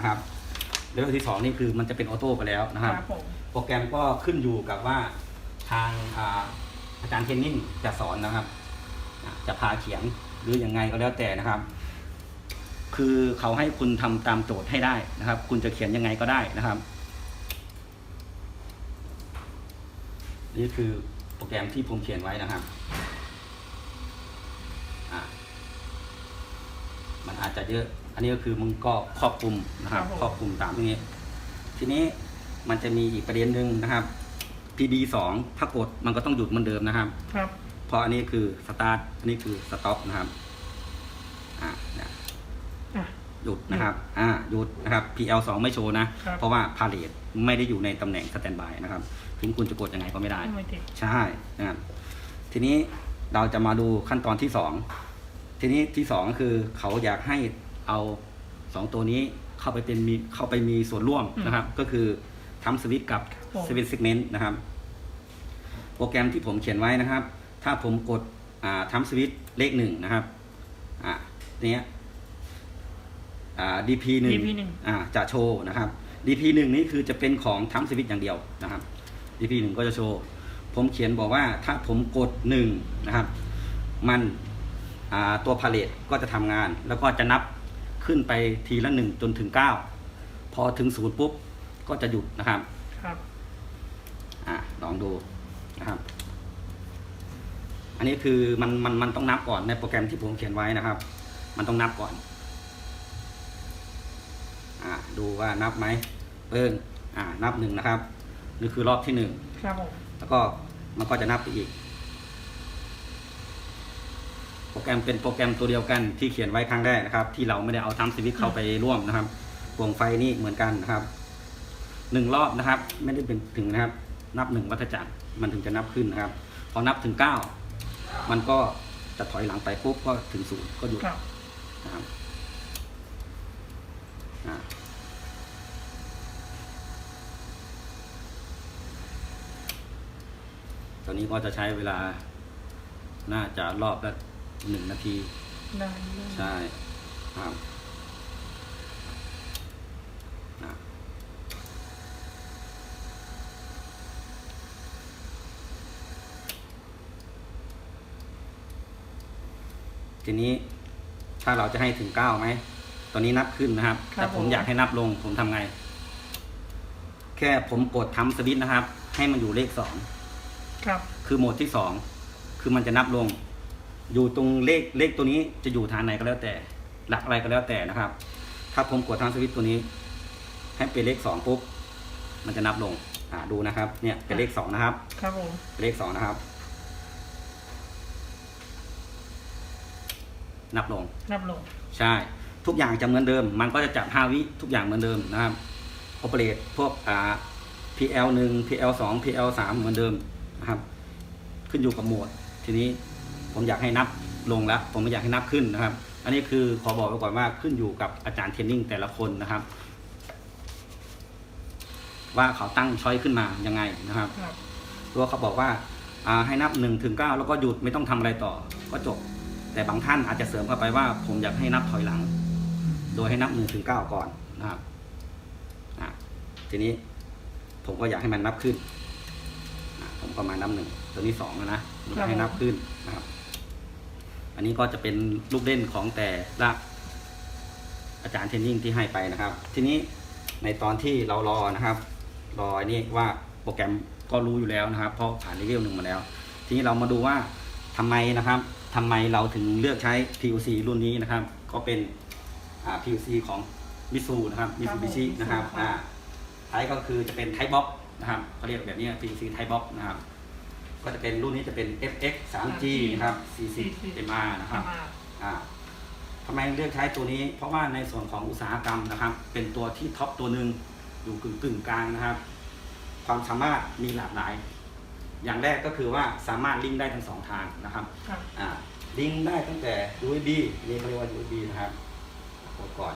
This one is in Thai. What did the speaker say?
นะครับเลเวลที่สองนี่คือมันจะเป็นออโต้ไปแล้วนะครับ ครับผมโปรแกรมก็ขึ้นอยู่กับว่าทางอ่าอาจารย์เทรนนิ่งจะสอนนะครับอะจะพาเขียนหรือยังไงก็แล้วแต่นะครับ คือเขาให้คุณทำตามโจทย์ให้ได้นะครับ คุณจะเขียนยังไงก็ได้นะครับ นี่คือโปรแกรมที่ผมเขียนไว้นะครับอะมันอาจจะเยอะอั นนี้ก็คือมึงก็ครอบคลุมนะครับครับผมครอบคลุมตามตรงนี้ ทีนี้มันจะมีอีกประเด็นหนึ่งนะครับ PB สองถ้ากดมันก็ต้องหยุดเหมือนเดิมนะครับ ครับเพราะอันนี้คือ start อันนี้คือ stop นะครับอะเนี่ยอะหยุดนะครับ อ่า หยุดนะครับ PL 2ไม่โชว์นะครับเพราะว่า palette ไม่ได้อยู่ในตำแหน่ง standby นะครับ ถึงคุณจะกดยังไงก็ไม่ได้ไม่ติดใช่นะครับ ทีนี้เราจะมาดูขั้นตอนที่สอง ทีนี้ที่สองก็คือเขาอยากให้ เอาสองตัวนี้เข้าไปเป็นมีเข้าไปมีส่วนร่วมนะครับ ก็คือทำสวิตช์กับสวิตช์ segment นะครับ โปรแกรมที่ผมเขียนไว้นะครับ ถ้าผมกดอ่าทำสวิตช์เลขหนึ่งนะครับอ่าเนี้ยอ่า DP หนึ่ง DP หนึ่งอ่าจะโชว์นะครับ DP หนึ่งนี่คือจะเป็นของทำสวิตช์อย่างเดียวนะครับ DP หนึ่งก็จะโชว์ ผมเขียนบอกว่าถ้าผมกดหนึ่งนะครับ มันอ่าตัวพาเลตก็จะทำงาน แล้วก็จะนับ ขึ้นไปทีละหนึ่งจนถึงเก้าพอถึงศูนย์ปุ๊บก็จะหยุดนะครับครับอะลองดูนะครับ อันนี้คือมันมันมันต้องนับก่อนในโปรแกรมที่ผมเขียนไว้นะครับ มันต้องนับก่อนอะดูว่านับไหมเอิ้งอ่านับหนึ่งนะครับนี่คือรอบที่หนึ่งครับผมแล้วก็มันก็จะนับไปอีก โปรแกรมเป็นโปรแกรมตัวเดียวกันที่เขียนไว้ครั้งแรกนะครับ ที่เราไม่ได้เอาทำสวิตช์เข้าไปร่วมนะครับวงไฟนี่เหมือนกันนะครับหนึ่งรอบนะครับ ไม่ได้เป็นถึงนะครับ นับหนึ่งวัฏจักรมันถึงจะนับขึ้นนะครับ พอนับถึงเก้ามันก็จะถอยหลังไปปุ๊บก็ถึงศูนย์ก็หยุดครับนะครับอ่าตอนนี้ก็จะใช้เวลาน่าจะรอบละ หนึ่งนาทีได้ใช่ครับอะทีนี้ถ้าเราจะให้ถึงเก้าไหม ตอนนี้นับขึ้นนะครับ แต่ผมอยากให้นับลง ผมทำไง แค่ผมกดทำสวิตช์นะครับ ให้มันอยู่เลขสอง ครับ คือโหมดที่สอง คือมันจะนับลง อยู่ตรงเลขเลขตัวนี้จะอยู่ฐานไหนก็แล้วแต่ หลักอะไรก็แล้วแต่นะครับ ถ้าผมกดทางสวิตช์ตัวนี้ ให้เป็นเลขสองปุ๊บมันจะนับลง อ่าดูนะครับ เนี่ยเป็นเลขสองนะครับ ครับผมเป็นเลขสองนะครับ นับลง นับลง ใช่ ทุกอย่างจะเหมือนเดิม มันก็จะจับ5วิทุกอย่างเหมือนเดิมนะครับโอเปเรตพวกอ่า PL 1 PL 2 PL 3เหมือนเดิมนะครับ ขึ้นอยู่กับโหมด ทีนี้ ผมอยากให้นับลงแล้ว ผมไม่อยากให้นับขึ้นนะครับ อันนี้คือขอบอกไว้ก่อนว่าขึ้นอยู่กับอาจารย์เทรนนิ่งแต่ละคนนะครับ ว่าเขาตั้งช้อยขึ้นมายังไงนะครับครับตัวเขาบอกว่าอ่าให้นับ1นถึงเแล้วก็หยุดไม่ต้องทำอะไรต่อ ก็จบ แต่บางท่านอาจจะเสริมเข้าไปว่า ผมอยากให้นับถอยหลัง โดยให้นับ1นถึงเก่อนนะครับอะทีนี้ผมก็อยากให้มันนับขึ้นอะผมก็มานับหนึ่งตัวนี้สองแล้วนะผมอยากให้นับขึ้นนะครับ อันนี้ก็จะเป็นลูกเล่นของแต่ละอาจารย์เทรนนิ่งที่ให้ไปนะครับ ทีนี้ในตอนที่เรารอนะครับ รออันนี้ว่าโปรแกรมก็รู้อยู่แล้วนะครับ เพราะผ่านเลเวลหนึ่งมาแล้ว ทีนี้เรามาดูว่าทำไมนะครับทำไมเราถึงเลือกใช้ PUC รุ่นนี้นะครับ ก็เป็นอ่า PUC ของมิซูนะครับมิซูบิชินะครับอ่าไทยก็คือจะเป็นไทบ็อกนะครับเขาเรียกแบบนี้ PUC ไทบ็อกนะครับ ก็จะเป็นรุ่นนี้จะเป็น FX 3G นะครับ40 MR นะครับมาอ่าทำไมเลือกใช้ตัวนี้ เพราะว่าในส่วนของอุตสาหกรรมนะครับ เป็นตัวที่ท็อปตัวหนึ่งอยู่กึ่งกึ่งๆกลางนะครับ ความสามารถมีหลากหลาย อย่างแรกก็คือว่าสามารถลิงก์ได้ทั้งสองทางนะครับครับอ่าลิงก์ได้ตั้งแต่ USB นี่เขาเรียกว่า USB นะครับกดก่อน